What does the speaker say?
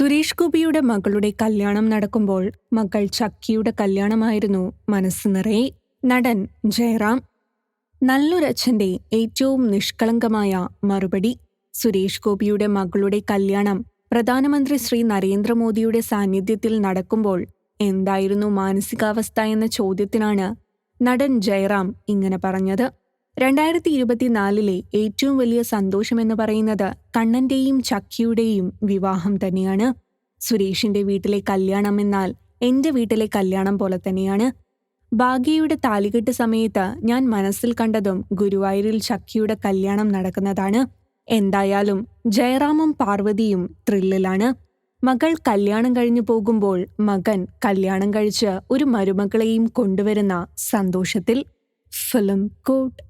സുരേഷ് ഗോപിയുടെ മകളുടെ കല്യാണം നടക്കുമ്പോൾ മകൾ ചക്കിയുടെ കല്യാണമായിരുന്നു. മനസ്സ് നിറയെ നടൻ ജയറാം. നല്ലൊരച്ഛന്റെ ഏറ്റവും നിഷ്കളങ്കമായ മറുപടി. സുരേഷ് ഗോപിയുടെ മകളുടെ കല്യാണം പ്രധാനമന്ത്രി ശ്രീ നരേന്ദ്രമോദിയുടെ സാന്നിധ്യത്തിൽ നടക്കുമ്പോൾ എന്തായിരുന്നു മാനസികാവസ്ഥ എന്ന ചോദ്യത്തിനാണ് നടൻ ജയറാം ഇങ്ങനെ പറഞ്ഞത്. രണ്ടായിരത്തി ഇരുപത്തിനാലിലെ ഏറ്റവും വലിയ സന്തോഷമെന്ന് പറയുന്നത് കണ്ണന്റെയും ചക്കിയുടെയും വിവാഹം തന്നെയാണ്. സുരേഷിന്റെ വീട്ടിലെ കല്യാണം എന്നാൽ എന്റെ വീട്ടിലെ കല്യാണം പോലെ തന്നെയാണ്. ഭാഗ്യയുടെ താലികെട്ട് സമയത്ത് ഞാൻ മനസ്സിൽ കണ്ടതും ഗുരുവായൂരിൽ ചക്കിയുടെ കല്യാണം നടക്കുന്നതാണ്. എന്തായാലും ജയറാമും പാർവതിയും ത്രില്ലിലാണ്. മകൾ കല്യാണം കഴിഞ്ഞു പോകുമ്പോൾ മകൻ കല്യാണം കഴിച്ച് ഒരു മരുമകളെയും കൊണ്ടുവരുന്ന സന്തോഷത്തിൽ ഫിലിം കോട്ട്.